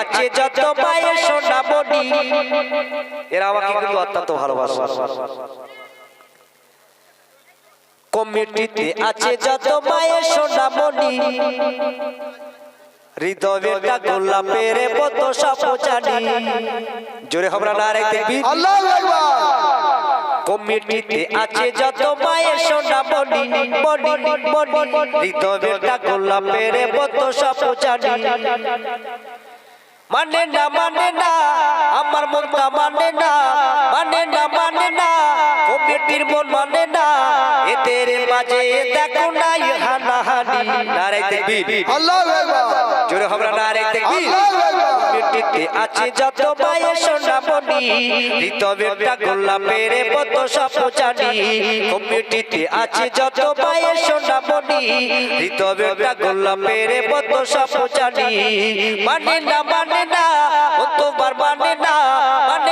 আছে যত মায়ের সোনামণি এরা আমাকে কিন্তু অত্যন্ত ভালোবাসে। কমিটিতে আছে যত মায়ের সোনামণি গোলাপের মতো জোরে আমরা না রে দেখবি আল্লাহ আকবার। কমিটিতে আছে যত মায়ের সোনামণি মণি মণি হৃদয়েরটা গোলাপের মতো মানে না মানে না আমার মনটা মানে না মানে না মানে না। কমিটির মন মানে না। এদের মাঝে দেখো নাই হানাহানি। নারাই দেখবি আল্লাহ আকবার। জোরে আমরা নারাই দেখবি আছে যত মায়ের সোনামণি। হৃদয়েরটা গোলাপের মতো সব জানি কমিটিতে আছে যত মায়ের সোনামণি। হৃদয়েরটা গোলাপের মতো সব জানি মানে না মানে না ও তোমার মানে না মানে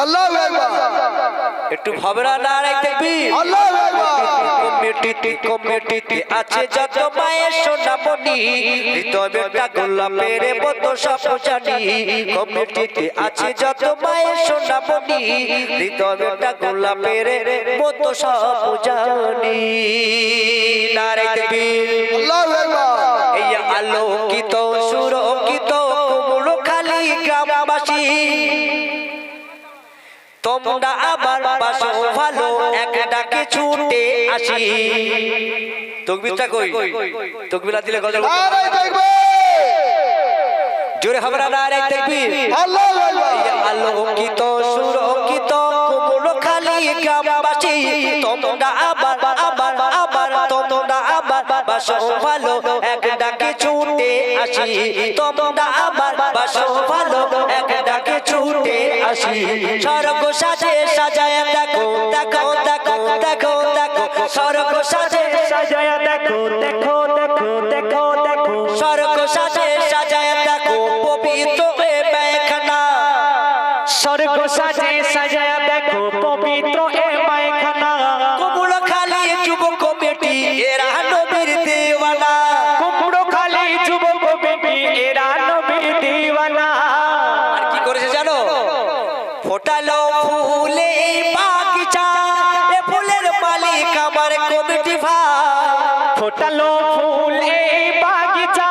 আল্লাহ আকবার একটু ভাবনা নারে দেখবি আল্লাহ আকবার কমিটিতে কমিটিতে আছে যত মায়ের সোনামণি। হৃদয়টা গোলাপের মতো সব জানি। কমিটিতে আছে যত মায়ের সোনামণি। হৃদয়টা গোলাপের মতো সব জানি। নারে দেখবি আল্লাহ আকবার এই আলোকিত তোমরা আবার পাশো ভালো এক ডাকে ছুটে আসি। তকবিরটা কই? তকবিরা দিলে গজল জোরে আমরা না রে দেখবি আল্লাহ আকবার আলোকিত সুরক্ষিত কুমড়ো খালি গ্রামবাসী তোমরা আবার আবার আবার তোমরা আবার বাসো ভালো এক ডাকে ছুটে আসি। তোমরা আবার বাসো ভালো এক আসি স্বর্গ সাজে সাজায় দেখো দেখো দেখো দেখো দেখো স্বর্গ সাজে সাজায় দেখো দেখো দেখো দেখো দেখো। স্বর্গ ফোটালো ফুলে বাগিচা। এ ফুলের মালিক আমার কমিটি ভাই। ফোটালো ফুল বাগিচা।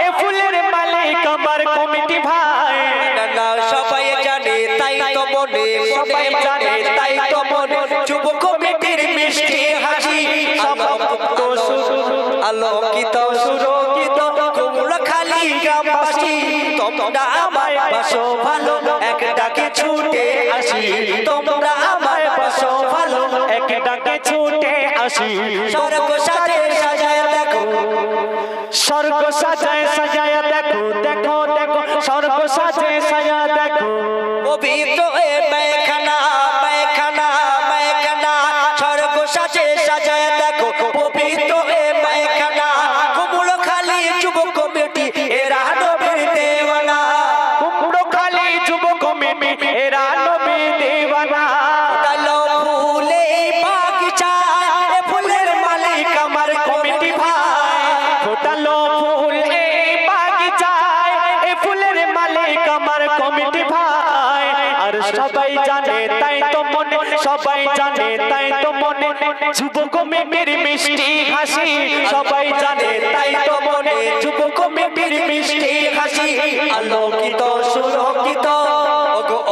এ ফুলের মালিক আমার কমিটি ভাই। না, সবাই জানে তাই তো মনে সবাই জানে তাই তো মনে। যুব কমিটির মিষ্টি হাসি আলোকিত সুর- তোমরা আমায় বাসো ভালো এক ডাকে ছুটে আসি। তোমরা আমায় বাসো ভালো এক ডাকে ছুটে আসি। স্বর্গ সাজায় সাজায় দেখো। স্বর্গ সাজায় সাজায় সবাই জানে তাই তো মনে যুবক মিমির মিষ্টি হাসি। সবাই জানে তাই তো মনে যুবক মিমির মিষ্টি হাসি। আলোকিত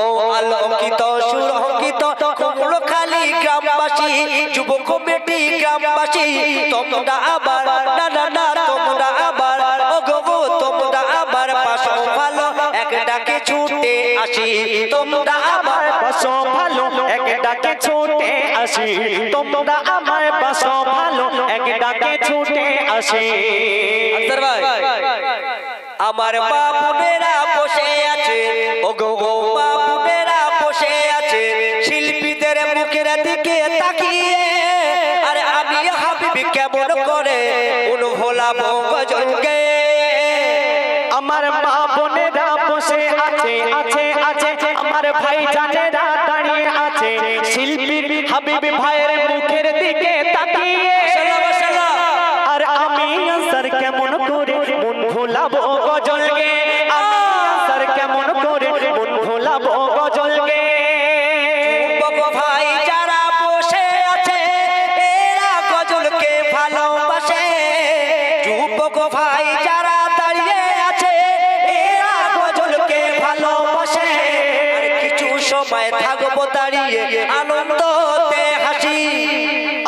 ও আলোকিত সুরক্ষিত কুমড়ো খালি গ্রামবাসী যুবক কমিটি গ্রামবাসী। তোমরা আবার না না না আবার পাশো ভালো এক ডাকে ছুটে আসি। তোমরা তোমরা আমায় বাসো ভালো এক ডাকে ছুটে আসি। আমার মা বোনেরা বসে আছে। ও গো গো মা বোনেরা বসে আছে। শিল্পীদের মুখের দিকে তাকিয়ে আরে আমি হাবিবি কেমন করে কোন ভোলাবো গজলকে আমার মা বোনেরা বসে আছে আছে আছে আমার ভাই জানেরা দাঁড়িয়ে আছে। শিল্পীর হাবিব ভাইয়ের মুখের দিকে তাকিয়ে। আর আমি স্যার কেমন করে মন ভোলাবো থাকব আনন্দতে হাসি।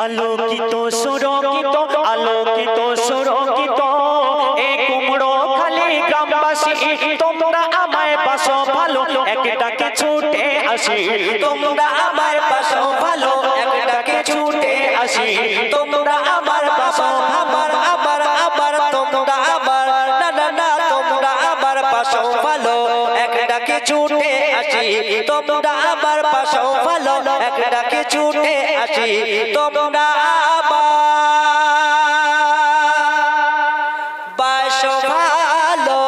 আলোকিত সুরকিত আলোকিত সুরকিত। এ কুমড়ো খালি গ্রামবাসী তোমরা আমায় বাসো ভালো একটাকে ছুটে আসি। তোমরা আমায় বাসো ভালো একটাকে ছুটে আসি। তোমরা আমার পাশাও ভালো একটাকে ছুটে আসি তোমরা আবার ভালো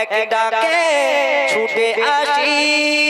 এক ডাকে ছুটে আসি।